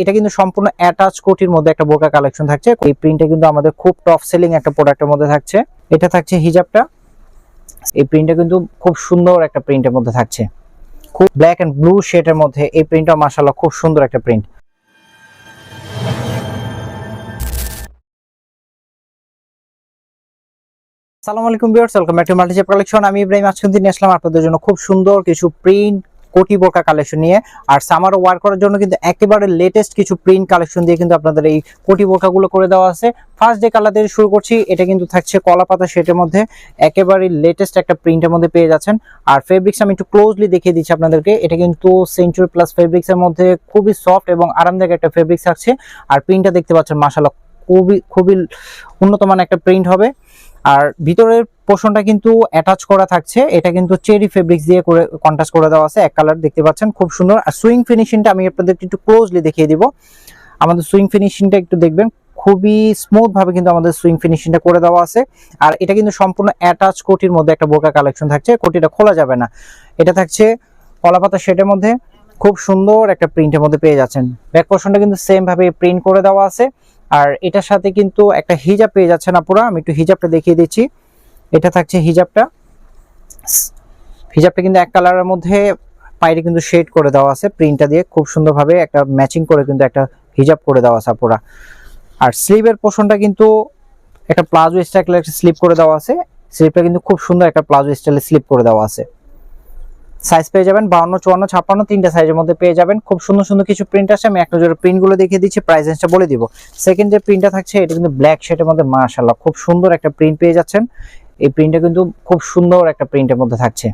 এটা কিন্তু সম্পূর্ণ অ্যাটাচ কোটির মধ্যে একটা বোরকা কালেকশন থাকছে। এই প্রিন্টটা কিন্তু আমাদের খুব টপ সেলিং একটা প্রোডাক্টের মধ্যে থাকছে। এটা থাকছে হিজাবটা। এই প্রিন্টটা কিন্তু খুব সুন্দর একটা প্রিন্টের মধ্যে থাকছে। খুব ব্ল্যাক এন্ড ব্লু শেডের মধ্যে এই প্রিন্টটা মাশাআল্লাহ খুব সুন্দর একটা প্রিন্ট সালাম আলাইকুম ভিউয়ার্স ওয়েলকাম ব্যাক টু মাল্টিজেপ কালেকশন আমি ইব্রাহিম আজকে দিন আসলাম আপনাদের জন্য খুব সুন্দর কিছু প্রিন্ট কোটি বোরকা কালেকশন নিয়ে। আর সামার ওয়ার করার জন্য কিন্তু একেবারে লেটেস্ট কিছু প্রিন্ট কালেকশন দিয়ে কিন্তু আপনাদের এই কোটি বোরকাগুলো করে দেওয়া আছে। ফার্স্ট ডে কালার দিয়ে শুরু করছি, এটা কিন্তু থাকছে কলা পাতা সেটের মধ্যে। একেবারে লেটেস্ট একটা প্রিন্টের মধ্যে পেয়ে যাচ্ছেন। আর ফেব্রিক্স আমি একটু ক্লোজলি দেখিয়ে দিচ্ছি আপনাদেরকে। এটা কিন্তু সেঞ্চুরি প্লাস ফেব্রিক্সের মধ্যে খুবই সফট এবং আরামদায়ক একটা ফেব্রিক্স থাকছে। আর প্রিন্টটা দেখতে পাচ্ছেন মাসাল্লাহ খুবই খুবই উন্নত মানের একটা প্রিন্ট হবে। আর ভিতরের পোর্শনটা কিন্তু অ্যাটাচ করা থাকছে। এটা কিন্তু চেরি ফেব্রিক্স দিয়ে করে কন্ট্রাস্ট করে দেওয়া আছে। এক কালার দেখতে পাচ্ছেন, খুব সুন্দর। আর সুইং ফিনিশিংটা আমি আপনাদেরকে একটু ক্লোজলি দেখিয়ে দিব। আমাদের সুইং ফিনিশিংটা একটু দেখবেন, খুবই স্মুথভাবে কিন্তু আমাদের সুইং ফিনিশিংটা করে দেওয়া আছে। আর এটা কিন্তু সম্পূর্ণ অ্যাটাচ কোটির মধ্যে একটা বোরকা কালেকশন থাকছে, কোটিটা খোলা যাবে না। এটা থাকছে কলাপাতা শেটের মধ্যে। খুব সুন্দর একটা প্রিন্টের মধ্যে পেয়ে যাচ্ছেন। ব্যাক পোর্শনটা কিন্তু সেমভাবে প্রিন্ট করে দেওয়া আছে। আর এটার সাথে কিন্তু একটা হিজাব পেয়ে যাচ্ছেন আপুরা। আমি একটু হিজাবটা দেখিয়ে দিচ্ছি। এটা থাকছে হিজাবটা। হিজাবটা কিন্তু এক কালারের মধ্যে পাইরে কিন্তু শেড করে দেওয়া আছে প্রিন্টটা দিয়ে খুব সুন্দরভাবে একটা ম্যাচিং করে কিন্তু একটা হিজাব করে দেওয়া আছে আপুরা। আর স্লিভের পোর্শনটা কিন্তু একটা প্লাজো স্টাইলের একটা স্লিপ করে দেওয়া আছে স্লিপটা কিন্তু খুব সুন্দর একটা প্লাজো স্টাইলে স্লিপ করে দেওয়া আছে। সাইজ পেয়ে যাবেন বাউন্ন, চুয়ান্ন, ছাপ্পান্ন, তিনটা সাইজের মধ্যে পেয়ে যাবেন, খুব সুন্দর সুন্দর কিছু প্রিন্ট আছে, আমি একটা জোড়া প্রিন্টগুলো দেখিয়ে দিচ্ছি প্রাইস রেঞ্জটা বলে দিব। সেকেন্ড যে প্রিন্টটা থাকছে, এটা কিন্তু ব্ল্যাক শেডের মধ্যে, মাশাআল্লাহ, খুব সুন্দর একটা প্রিন্ট পেয়ে যাচ্ছেন। এই প্রিন্টটা কিন্তু খুব সুন্দর একটা প্রিন্টের মধ্যে থাকছে।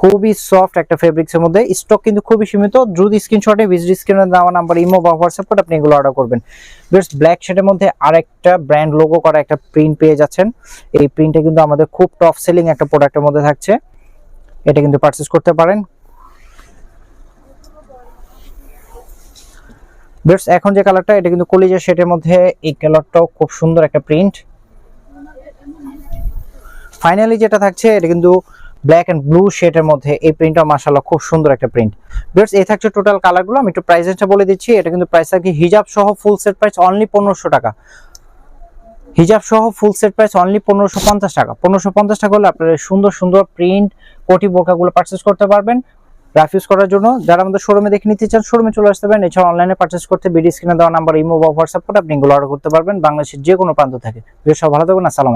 খুবই সফট একটা ফেব্রিক্স এর মধ্যে। স্টক কিন্তু খুবই সীমিত। দ্রুত স্ক্রিনশটে ভিজিট স্ক্রিনে দেওয়া নাম্বার ইমো বা হোয়াটসঅ্যাপ করে আপনি এগুলো অর্ডার করবেন। বেশ ব্ল্যাক শেডের মধ্যে আরেকটা ব্র্যান্ড লোগো করা একটা প্রিন্ট পেয়ে যাচ্ছেন। এই প্রিন্টটা কিন্তু আমাদের খুব টপ সেলিং একটা প্রোডাক্টের মধ্যে থাকছে। এটা কিন্তু পারচেস করতে পারেন। বেশ এখন যে কালারটা এটা কিন্তু কলিজা শেডের মধ্যে, এই কালারটাও খুব সুন্দর একটা প্রিন্ট ফাইনালি যেটা থাকছে, এটা কিন্তু ব্ল্যাক এন্ড ব্লু শেডের মধ্যে এই প্রিন্টটা মাশাআল্লাহ খুব সুন্দর একটা প্রিন্ট বেশ এই থাকছে টোটাল কালারগুলো আমি একটু প্রাইস রেঞ্জটা বলে দিচ্ছি। এটা কিন্তু প্রাইস থাকছে হিজাব সহ ফুল সেট প্রাইস অনলি পনেরোশো টাকা। হিজাব সহ ফুল সেট প্রাইস অনলি পনেরোশো পঞ্চাশ টাকা। পনেরোশো পঞ্চাশ টাকা হলে আপনারা সুন্দর সুন্দর প্রিন্ট কোটি বোরকাগুলো পারচেস করতে পারবেন। রাফ ইউজ করার জন্য যারা আমাদের শোরুমে দেখে নিতে চান শোরুমে চলে আসতে পারেন। এছাড়া অনলাইনে পারচেস করতে বিডি স্ক্রিনে দেওয়া নাম্বার ইমো বা হোয়াটসঅ্যাপ করে আপনি এগুলো অর্ডার করতে পারবেন। বাংলাদেশের যে কোনো প্রান্ত থেকে। ভালো থাকবেন আসসালাম